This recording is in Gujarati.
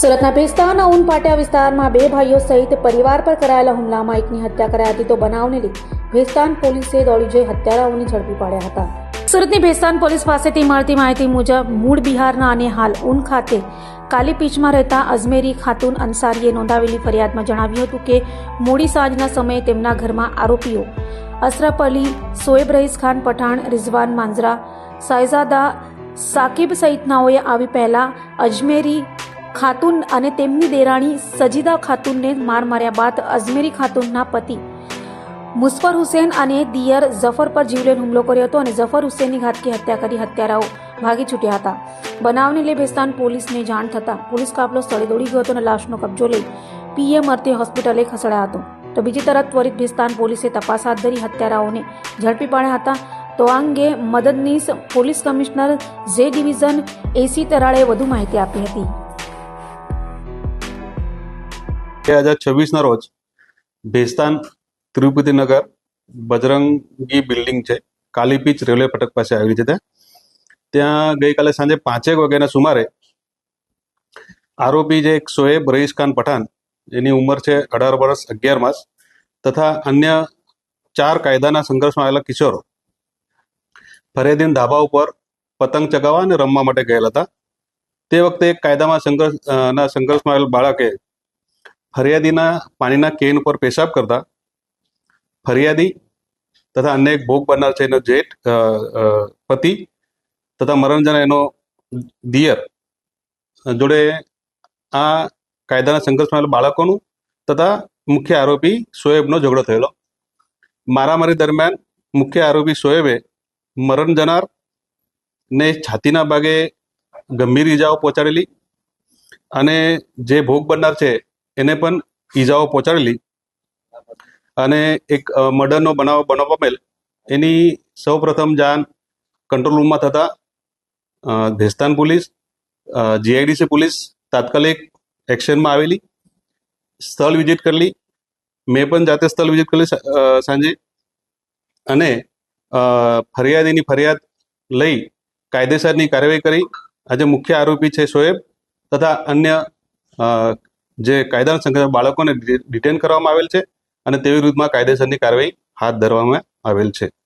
સુરતના ભેસ્તાના પાટિયા વિસ્તારમાં બે ભાઈઓ સહિત પરિવાર પર કરાયેલા હુમલામાં એકની હત્યા કરાઈ હતી તો બનાવને લીધે ભેસ્તાન પોલીસે દોડી જઈ હત્યારાઓને ઝડપી પાડ્યા હતા. સુરતની ભેસ્તાન પોલીસ પાસેથી મળતી માહિતી મુજબ, મૂળ બિહારના અને હાલ ઉન ખાતે કાલી પીચમાં રહેતા અજમેરી ખાતુન અંસારીએ નોંધાવેલી ફરિયાદમાં જણાવ્યું હતું કે, મોડી સાંજના સમયે તેમના ઘરમાં આરોપીઓ અશરફ અલી, સોએબ રહીસ ખાન, પઠાણ, રિઝવાન માંજરા, સાયઝાદા સાકિબ સહિતનાઓએ આવી પહેલા અજમેરી ખાતુન અને તેમની દેરાણી સજીદા ખાતુનને માર માર્યા બાદ અજમેરી ખાતુનના પતિ મુસ્ફર હુસેન અને દિયર ઝફર પર જીવલેણ હુમલો કર્યો હતો અને ઝફર હુસેનની ઘાતકી હત્યા કરી હત્યારાઓ ભાગી છૂટ્યા હતા. બનાવને લઈ બેસ્તાન પોલીસને જાણ થતાં પોલીસ કાફલો સ્થળે દોડી ગયો હતો અને લાશનો કબજો લઈ પીએમ અર્થે હોસ્પિટલે ખસેડાયો હતો. તો બીજી તરફ ત્વરિત ભેસ્તાન પોલીસે તપાસ હાથ ધરી હત્યારાઓને ઝડપી પાડ્યા હતા. તો આ અંગે મદદનીશ પોલીસ કમિશનર જે ડિવિઝન એસી તરાળે વધુ માહિતી આપી હતી. બે હજાર છવ્વીસના રોજ ભેસ્તાન તિરુપતિનગર બજરંગી બિલ્ડિંગ છે કાલીપીચ રેલવે ફટક પાસે આવેલી છે ત્યાં ગઈકાલે સાંજે પાંચેક વાગ્યાના સુમારે આરોપી જે એક શોએબ રઈસ ખાન પઠાણ એની ઉંમર છે અઢાર વર્ષ, અગિયાર માસ, તથા અન્ય ચાર કાયદાના સંઘર્ષમાં આવેલા કિશોરો. ફરિયાદીન ધાબા ઉપર પતંગ ચગાવવા અને રમવા માટે ગયેલા હતા. તે વખતે એક કાયદામાં સંઘર્ષ ના સંઘર્ષમાં આવેલ બાળકે ફરિયાદીના પાણીના કેન ઉપર પેશાબ કરતા ફરિયાદી તથા અન્ય એક ભોગ બનનાર છે એનો જેઠ પતિ તથા મરણજન એનો દિયર જોડે આ કાયદાના સંઘર્ષમાં બાળકોનું તથા મુખ્ય આરોપી શોએબનો ઝઘડો થયેલો. મારામારી દરમિયાન મુખ્ય આરોપી શોએબે મરણ જનાર ને છાતીના ભાગે ગંભીર ઈજાઓ પહોંચાડેલી અને જે ભોગ બનનાર છે એને પણ ઈજાઓ પહોંચાડેલી અને એક મર્ડરનો બનાવ બનાવ પામેલ. એની સૌપ્રથમ જાણ કંટ્રોલ રૂમમાં થતા ભેસ્તાન પોલીસ જીઆઈડીસી પોલીસ, તાત્કાલિક એક્શનમાં આવેલી, સ્થળ વિઝિટ કરેલી. મેં પણ જાતે સ્થળ વિઝિટ કરેલી સાંજે. અને ફરિયાદીની ફરિયાદ લઈ કાયદેસરની કાર્યવાહી કરી. આજે મુખ્ય આરોપી છે શોએબ તથા અન્ય જે કાયદાના સંગઠન બાળકોને ડિટેન કરવામાં આવેલ છે અને તેવી વિરુદ્ધમાં કાયદેસરની કાર્યવાહી હાથ ધરવામાં આવેલ છે.